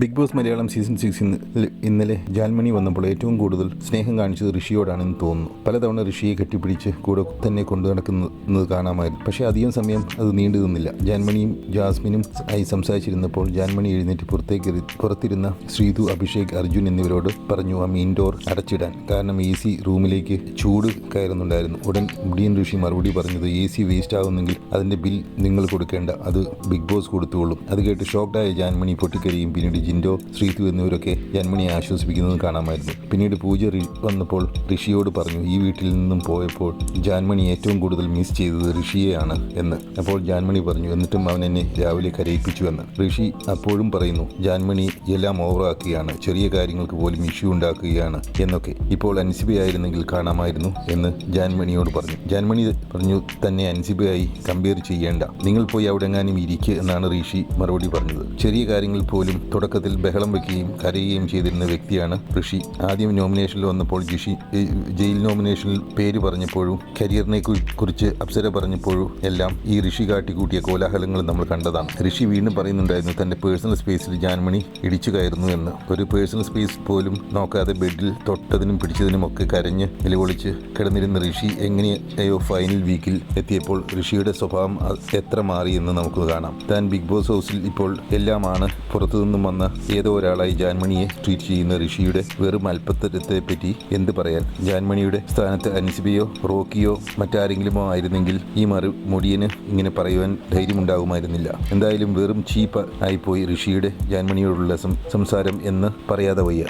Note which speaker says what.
Speaker 1: Bigg Boss Malayalam season six ഇന്നലെ ജാൽമണി വന്നപ്പോൾ ഏറ്റവും കൂടുതൽ സ്നേഹം കാണിച്ചത് ഋഷിയോടാണെന്ന് തോന്നുന്നു. പലതവണ ഋഷിയെ കെട്ടിപ്പിടിച്ച് കൂടെ തന്നെ കൊണ്ടു നടക്കുന്നത് കാണാമായിരുന്നു. പക്ഷേ അധികം സമയം അത് നീണ്ടു നിന്നില്ല. ജാൻമണിയും ജാസ്മിനും ആയി സംസാരിച്ചിരുന്നപ്പോൾ ജാൻമണി എഴുന്നേറ്റ് പുറത്തേക്ക് പുറത്തിരുന്ന ശ്രീതു അഭിഷേക് അർജുൻ എന്നിവരോട് പറഞ്ഞു ആ മീൻ ഡോർ അടച്ചിടാൻ. കാരണം എ സി റൂമിലേക്ക് ചൂട് കയറുന്നുണ്ടായിരുന്നു. ഉടൻ മുടിയൻ ഋഷി മറുപടി പറഞ്ഞത് എ സി വേസ്റ്റ് ആകുന്നെങ്കിൽ അതിന്റെ ബിൽ നിങ്ങൾ കൊടുക്കേണ്ട. അത് ബിഗ് ബോസ് കൊടുത്തുകൊള്ളും. അത് കേട്ട് ഷോക്ക്ഡായ ജാൻമണി പൊട്ടിക്കരിയും പിന്നീട് ജിൻഡോ ശ്രീതു എന്നിവരൊക്കെ ജന്മണിയെ ആശ്വസിപ്പിക്കുന്നത് കാണാമായിരുന്നു. പിന്നീട് പൂജ വന്നപ്പോൾ ഋഷിയോട് പറഞ്ഞു ഈ വീട്ടിൽ നിന്നും പോയപ്പോൾ ജാൻമണി ഏറ്റവും കൂടുതൽ മിസ് ചെയ്തത് ഋഷിയെയാണ് എന്ന്. അപ്പോൾ ജാൻമണി പറഞ്ഞു എന്നിട്ടും അവൻ എന്നെ രാവിലെ കരയിപ്പിച്ചു എന്ന്. ഋഷി അപ്പോഴും പറയുന്നു ജാൻമണി എല്ലാം ഓവറാക്കുകയാണ് ചെറിയ കാര്യങ്ങൾക്ക് പോലും ഇഷ്യൂ ഉണ്ടാക്കുകയാണ് എന്നൊക്കെ. ഇപ്പോൾ അൻസിബയായിരുന്നെങ്കിൽ കാണാമായിരുന്നു എന്ന് ജാൻമണിയോട് പറഞ്ഞു. ജാൻമണി പറഞ്ഞു തന്നെ അൻസിബയായി കമ്പയർ ചെയ്യേണ്ട. നിങ്ങൾ പോയി അവിടെ എങ്ങാനും ഇരിക്കുക എന്നാണ് ഋഷി മറുപടി പറഞ്ഞത്. ചെറിയ കാര്യങ്ങൾ പോലും തുടക്കത്തിൽ ബഹളം വയ്ക്കുകയും കരയുകയും ചെയ്തിരുന്ന വ്യക്തിയാണ് ഋഷി. ആദ്യം നോമിനേഷനിൽ വന്നപ്പോൾ ജിഷി ജയിൽ നോമിനേഷനിൽ പേര് പറഞ്ഞപ്പോഴും കരിയറിനെ കുറിച്ച് അപ്സര പറഞ്ഞപ്പോഴും എല്ലാം ഈ ഋഷി കാട്ടിക്കൂട്ടിയ കോലാഹലങ്ങൾ നമ്മൾ കണ്ടതാണ്. ഋഷി വീണ്ടും പറയുന്നുണ്ടായിരുന്നു തന്റെ പേഴ്സണൽ സ്പേസിൽ ജാൻമണി ഇടിച്ചു കയറുന്നു എന്ന്. ഒരു പേഴ്സണൽ സ്പേസ് പോലും നോക്കാതെ ബെഡിൽ തൊട്ടതിനും പിടിച്ചതിനും ഒക്കെ കരഞ്ഞ് നിലവിളിച്ച് കിടന്നിരുന്ന ഋഷി എങ്ങനെയോ ഫൈനൽ വീക്കിൽ എത്തിയപ്പോൾ ഋഷിയുടെ സ്വഭാവം എത്ര മാറിയെന്ന് നമുക്ക് കാണാം. താൻ ബിഗ് ബോസ് ഹൗസിൽ ഇപ്പോൾ എല്ലാമാണ് പുറത്തുനിന്നും വന്ന ഏതോ ഒരാളായി ജാൻമണിയെ ട്രീറ്റ് ചെയ്യുന്ന ഋഷിയുടെ വെറും അല്പത്തരത്തെ പറ്റി എന്ത് പറയാൻ? ജാൻമണിയുടെ സ്ഥാനത്ത് അൻസിബയോ റോക്കിയോ മറ്റാരെങ്കിലുമോ ആയിരുന്നെങ്കിൽ ഈ മറു മുടിയന് ഇങ്ങനെ പറയുവാൻ ധൈര്യമുണ്ടാകുമായിരുന്നില്ല എന്തായാലും വെറും ചീപ്പ് ആയിപ്പോയി ഋഷിയുടെ ജാൻമണിയോടുള്ള സംസാരം എന്ന് പറയാതെ വയ്യ.